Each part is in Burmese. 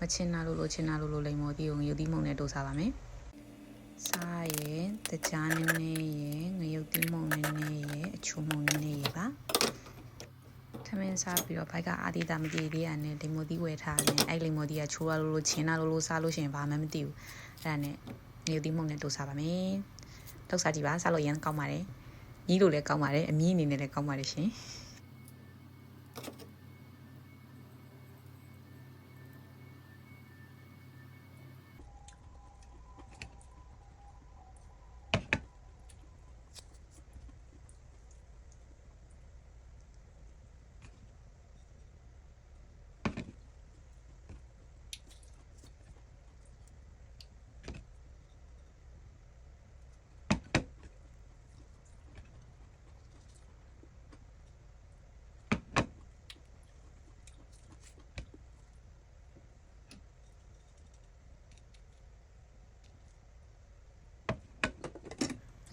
မချင်နာလို့လို့ချင်နာလို့လို့လိမ္မော်တီကိုငရုတ်သီးမုံနဲ့တိုးစားပါမယ်စားရဲ့တကြားနည်းနည်းရဲ့ငရုတ်သီးမုံနည်းနည်းရဲ့အချိုမုံနည်းနည်းရဲ့ပါထမင်းစားပြီးတော့ဘိုက်ကအာဒီတာမတည်သေးရနဲ့လိမ္မော်တီဝယ်ထားတယ်အဲ့လိမ္မော်တီကချိုးရလို့လို့ချင်နာလို့လို့စားလို့ရှိရင်ဘာမှမသိဘူးအဲ့ဒါနဲ့ငရုတ်သီးမုံနဲ့တိုးစားပါမယ်တောက်စားကြည့်ပါစားလို့ရမ်းကောင်းပါတယ်ညီးလို့လည်းကောင်းပါတယ်အမြင့်အနေနဲ့လည်းကောင်းပါတယ်ရှင်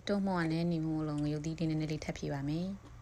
တုံးမောကလည်းနေမို့လုံးရုပ်သီးလေးနည်းနည်းလေးထပ်ဖြည့်ပါမယ်။